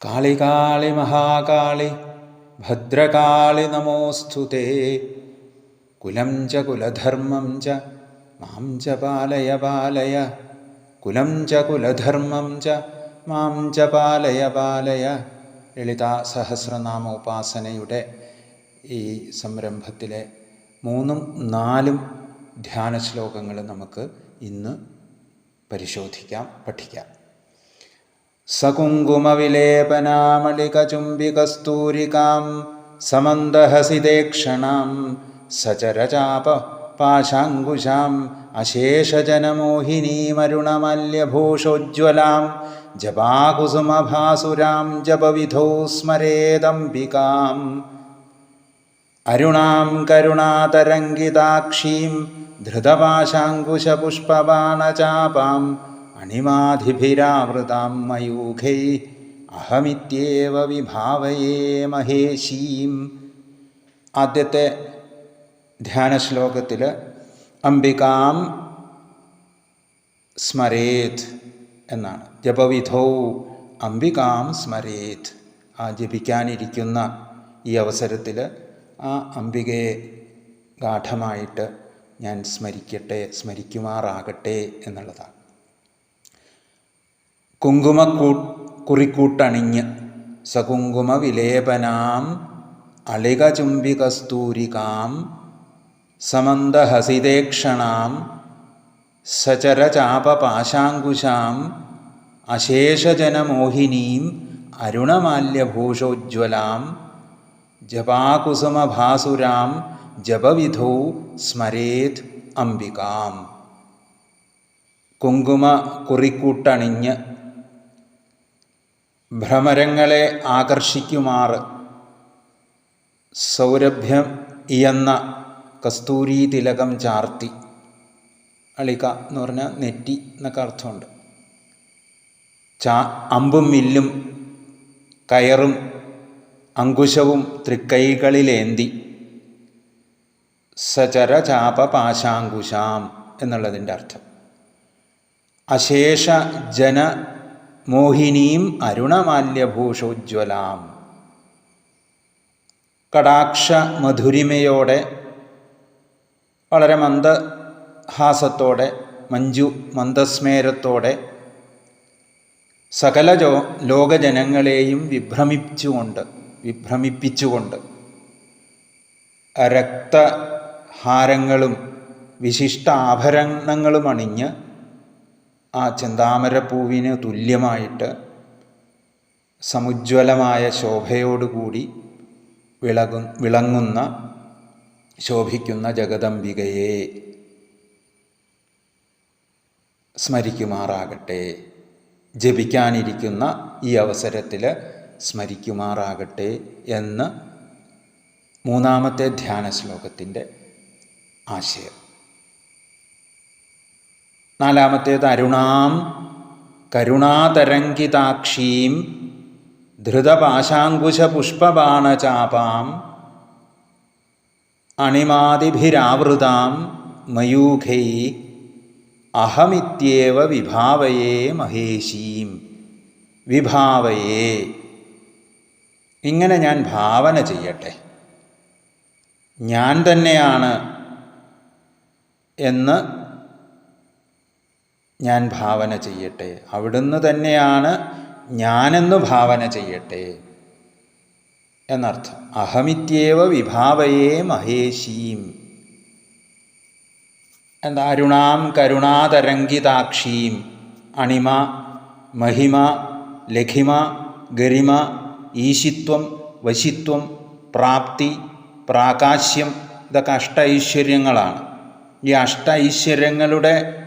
കാളി കാളി മഹാകാളി ഭദ്രകാളി നമോസ്തുതേ കുലം ച കുലധർമ്മം ച മാം ച പാലയ പാലയ. കുലം ച കുലധർമ്മം ച മാം ച പാലയ പാലയ. ലളിത സഹസ്രനാമ ഉപാസനയുടെ ഈ സംരംഭത്തിലെ മൂന്നും നാലും ധ്യാന ശ്ലോകങ്ങൾ നമുക്ക് ഇന്ന് പരിശോധിക്കാം പഠിക്കാം. സകുങ്കുമവിലേപനാമളികചുംബികസ്തൂരികാം സമന്ദഹസിതേക്ഷണാം സചരചാപ പാശാങ്കുശാം അശേഷജനമോഹിനീമരുണമല്യഭൂഷോജ്വലാം ജപാകുസുമഭാസുരാം ജപവിധോ സ്മരേദംബികാം അരുണാം കരുണാതരംഗിതാക്ഷീം ധൃതപാശാങ്കുശപുഷ്പബാണചാപാം അണിമാധിഭിരാവൃതാം മയൂഖൈ അഹമിത്യേവ വിഭാവയേ മഹേശീം. ആദ്യത്തെ ധ്യാന ശ്ലോകത്തിൽ അംബികാം സ്മരേത് എന്നാണ്. ജപവിധൗ അംബികാം സ്മരേത്. ആ ജപിക്കാനിരിക്കുന്ന ഈ അവസരത്തിൽ ആ അംബികയെ ഗാഠമായിട്ട് ഞാൻ സ്മരിക്കട്ടെ സ്മരിക്കുമാറാകട്ടെ എന്നുള്ളതാണ്. കുങ്കുമക്കൂ കുറിക്കൂട്ടണിഞ്ഞ് സകുങ്കുമ വിലേപനാം അളികചുംബികസ്തൂരികാം സമന്തഹസിതേക്ഷണാം സചരചാപപാശാങ്കുശാം അശേഷജനമോഹിനീം അരുണമാല്യഭൂഷോജ്വലാം ജപാകുസുമഭാസുരാം ജപവിധൗ സ്മരേത് അംബികാം. കുങ്കുമ കുറിക്കൂട്ടണിഞ്ഞ് ഭ്രമരങ്ങളെ ആകർഷിക്കുമാറ് സൗരഭ്യം ഇയന്ന കസ്തൂരി തിലകം ചാർത്തി. അളിക എന്ന് പറഞ്ഞാൽ നെറ്റി എന്നൊക്കെ അർത്ഥമുണ്ട്. ചാ അമ്പും മില്ലും കയറും അങ്കുശവും തൃക്കൈകളിലേന്തി. സചര ചാപ പാശാങ്കുശാം എന്നുള്ളതിന്റെ അർത്ഥം. അശേഷ ജന മോഹിനീം അരുണമാല്യഭൂഷോജ്വലാം. കടാക്ഷ മധുരിമയോടെ വളരെ മന്ദഹാസത്തോടെ മഞ്ജു മന്ദസ്മേരത്തോടെ സകല ജോ ലോകജനങ്ങളെയും വിഭ്രമിച്ചുകൊണ്ട് വിഭ്രമിപ്പിച്ചുകൊണ്ട് രക്തഹാരങ്ങളും വിശിഷ്ട ആഭരണങ്ങളും ആ ചെന്താമരപ്പൂവിന് തുല്യമായിട്ട് സമുജ്വലമായ ശോഭയോടുകൂടി വിളകു വിളങ്ങുന്ന ശോഭിക്കുന്ന ജഗദംബികയെ സ്മരിക്കുമാറാകട്ടെ. ജപിക്കാനിരിക്കുന്ന ഈ അവസരത്തിൽ സ്മരിക്കുമാറാകട്ടെ എന്ന് മൂന്നാമത്തെ ധ്യാന ശ്ലോകത്തിന്റെ ആശയം. നാലാമത്തേത് അരുണാം കരുണാതരംഗിതാക്ഷീം ധൃതപാശാങ്കുശപുഷ്പബാണചാപാം അണിമാതിഭിരാവൃതാം മയൂഖൈ അഹമിത്യേവ വിഭാവയേ മഹേശീം വിഭാവയേ. ഇങ്ങനെ ഞാൻ ഭാവന ചെയ്യട്ടെ. ഞാൻ തന്നെയാണ് എന്ന് ഞാൻ ഭാവന ചെയ്യട്ടെ. അവിടുന്ന് തന്നെയാണ് ഞാനെന്ന് ഭാവന ചെയ്യട്ടെ. എന്നർത്ഥം അഹമിത്യേവ വിഭാവയേ മഹേശീം. എന്താ? അരുണാം കരുണാതരംഗിതാക്ഷീം. അണിമ മഹിമ ലഘിമ ഗരിമ ഈശിത്വം വശിത്വം പ്രാപ്തി പ്രാകാശ്യം ഇതൊക്കെ അഷ്ട ഐശ്വര്യങ്ങളാണ് ഈ അഷ്ട ഐശ്വര്യങ്ങളുടെ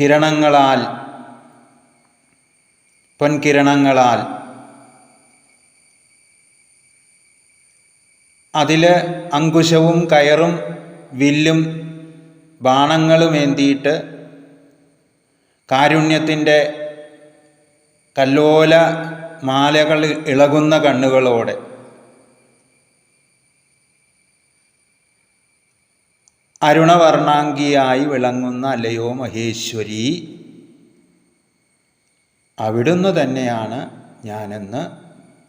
കിരണങ്ങളാൽ പൊൻകിരണങ്ങളാൽ. അതിൽ അങ്കുശവും കയറും വില്ലും ബാണങ്ങളും ഏന്തിയിട്ട് കാരുണ്യത്തിന്റെ കല്ലോല മാലകൾ ഇളകുന്ന കണ്ണുകളോടെ അരുണവർണാംഗിയായി വിളങ്ങുന്ന അല്ലയോ മഹേശ്വരി? അവിടുന്ന് തന്നെയാണ് ഞാനെന്ന്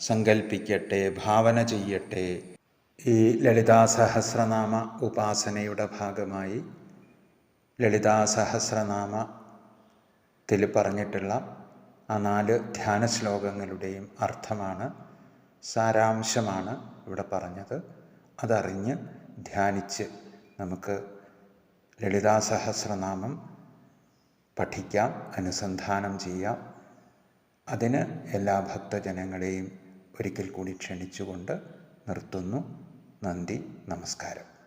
സങ്കല്പിക്കട്ടെ ഭാവന ചെയ്യട്ടെ. ഈ ലളിതാ സഹസ്രനാമ ഉപാസനയുടെ ഭാഗമായി ലളിതാ സഹസ്രനാമത്തിൽ പറഞ്ഞിട്ടുള്ള ആ നാല് ധ്യാന ശ്ലോകങ്ങളുടെയും അർത്ഥമാണ് സാരാംശമാണ് ഇവിടെ പറഞ്ഞത്. അതറിഞ്ഞ് ധ്യാനിച്ച് നമുക്ക് ലളിതാ സഹസ്രനാമം പഠിക്കാം അനുസന്ധാനം ചെയ്യാം. അതിന് എല്ലാ ഭക്തജനങ്ങളെയും ഒരിക്കൽ കൂടി ക്ഷണിച്ചുകൊണ്ട് നിർത്തുന്നു. നന്ദി നമസ്കാരം.